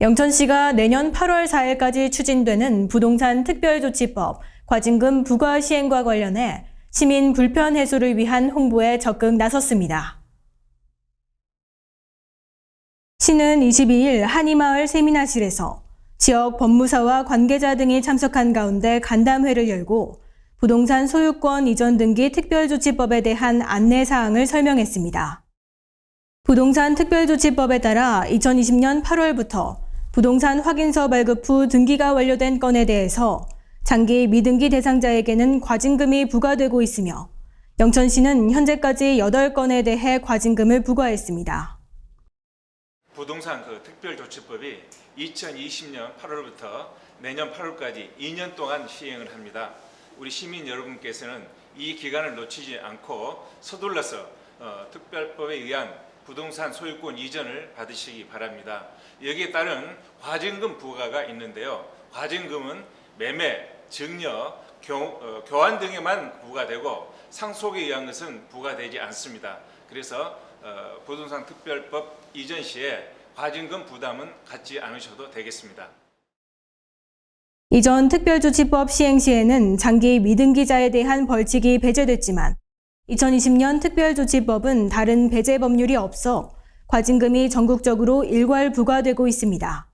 영천시가 내년 8월 4일까지 추진되는 부동산 특별조치법 과징금 부과 시행과 관련해 시민 불편 해소를 위한 홍보에 적극 나섰습니다. 시는 22일 한이마을 세미나실에서 지역 법무사와 관계자 등이 참석한 가운데 간담회를 열고 부동산 소유권 이전 등기 특별조치법에 대한 안내 사항을 설명했습니다. 부동산 특별조치법에 따라 2020년 8월부터 부동산 확인서 발급 후 등기가 완료된 건에 대해서 장기 미등기 대상자에게는 과징금이 부과되고 있으며 영천시는 현재까지 8건에 대해 과징금을 부과했습니다. 부동산 그 특별조치법이 2020년 8월부터 내년 8월까지 2년 동안 시행을 합니다. 우리 시민 여러분께서는 이 기간을 놓치지 않고 서둘러서 어, 특별법에 의한 부동산 소유권 이전을 받으시기 바랍니다. 여기에 따른 과징금 부과가 있는데요. 과징금은 매매, 증여, 교, 어, 교환 등에만 부과되고 상속에 의한 것은 부과되지 않습니다. 그래서 어, 부동산 특별법 이전 시에 과징금 부담은 갖지 않으셔도 되겠습니다. 이전 특별조치법 시행 시에는 장기 미등기자에 대한 벌칙이 배제됐지만 2020년 특별조치법은 다른 배제 법률이 없어 과징금이 전국적으로 일괄 부과되고 있습니다.